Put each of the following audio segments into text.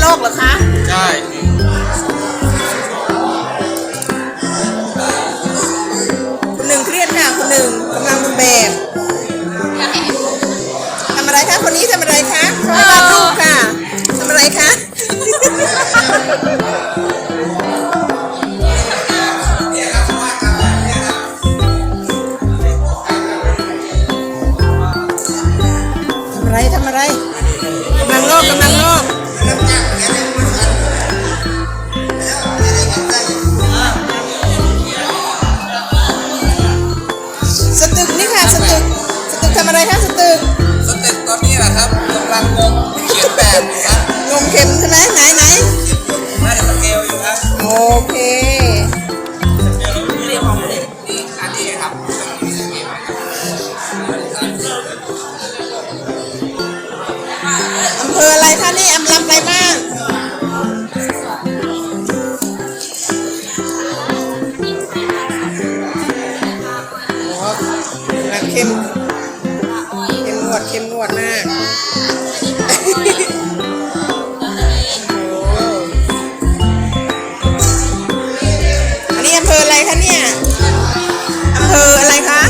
โลกเหรอคะ ใช่คุหนึ่งเครียดค่ะคุหนึ่งกำลังเป็นทำอะไรคะคนนี้ทำอะไรคะวาดรูปค่ะทำอะไรคะ ทำอะไรทำอะไรกำลังโลกกำลังโลก ลังงงเขียนแบบอยู่ครับงงเข็มใช่ไหมไหนไหน วด เข้มงวดมากโอ้อันนี้อำเภออะไรคะเนี่ย อำเภออะไรคะ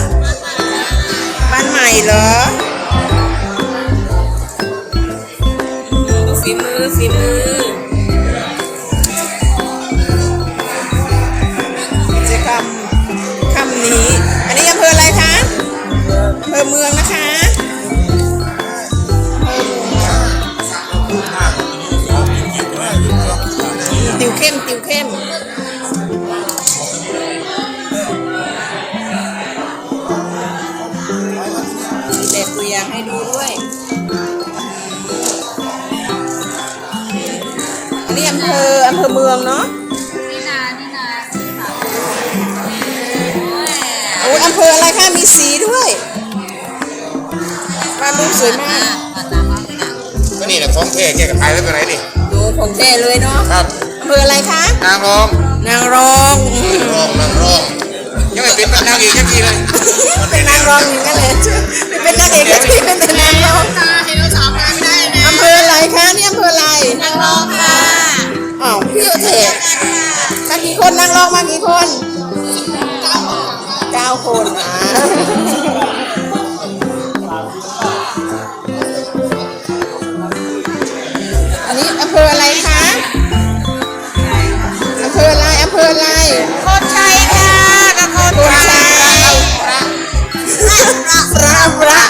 บ้านใหม่เหรอฝีมือฝีมือกิจกรรมค่ำนี้ อันนี้อำเภออะไรคะอำเภอเมืองนะคะ มติวเข้มมีแบบตัวอย่างให้ดูด้วยอันนี้อำเภออำเภอเมืองเนาะนี่นานี่นาโอ้ยอำเภออะไรคะมีสีด้วยวาดรูปสวยมาก ก็นี่แหละของแท้แกกับไทยไม่เป็นไรนี่ดูของแท้เลยเนาะ ครับอำเภออะไรคะ นางรองนางรองอืมรองนางรองยังไม่เป็นนางเอกสักทีเลยเป็นนางรองอย่างนั้นเลยไม่เป็นนางเอกก็ที่เป็นแต่นางรองตาเห็นเราสาวกันไม่ได้นะอำเภออะไรคะนี่อำเภออะไรนางรองค่ะอ้าวพี่เถอะมากี่คนนางรองมากี่คนเก้าคนอ่า เภออะไรโคตรชัยค่ะกับโคตรโคนชัชัยยพระพระ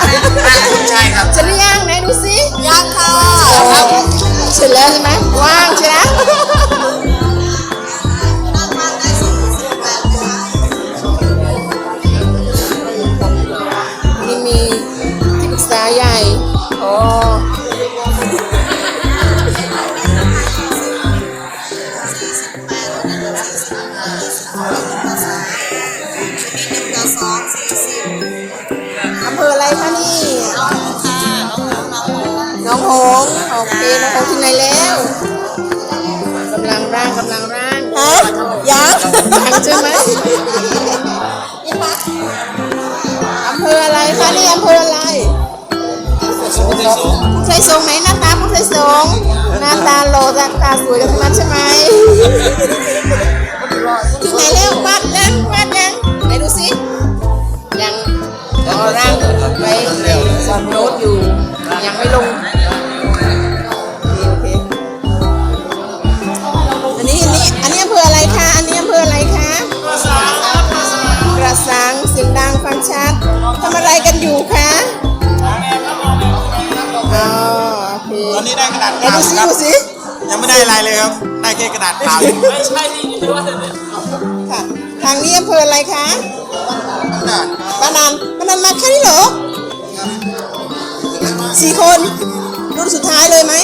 ใช่ครับเสร็จหรือยังไหนดูสิยังค่ะเสร็จแล้วใช่ไหมว่างใช่ไหม งส์โอเคน้องหงส์ที่ไหนแล้วกำลังร่างกำลังร่างฮะยังยังใช่ไหมอำเภออะไรคะนี่อำเภออะไรผู้ชายทรงไหนหน้าตาผู้ชายทรงหน้าตาโลตาตาสวยกันทั้งนั้นใช่ไหมที่ไหนแล้ววาดยังวาดยังไหนดูสิยังรอร่างไว้สอบโน้ตอยู่ยังไม่ลง โอเคตอนนี้ได้กระดาษไหนดูสิดูสิยังไม่ได้อะไรเลยครับ ได้แค่กระดาษเปล่าค่ะทางนี้อำเภออะไรคะบ้านนันบ้านนันมาแค่นี้เหรอสี่คนรุ่นสุดท้ายเลยไหม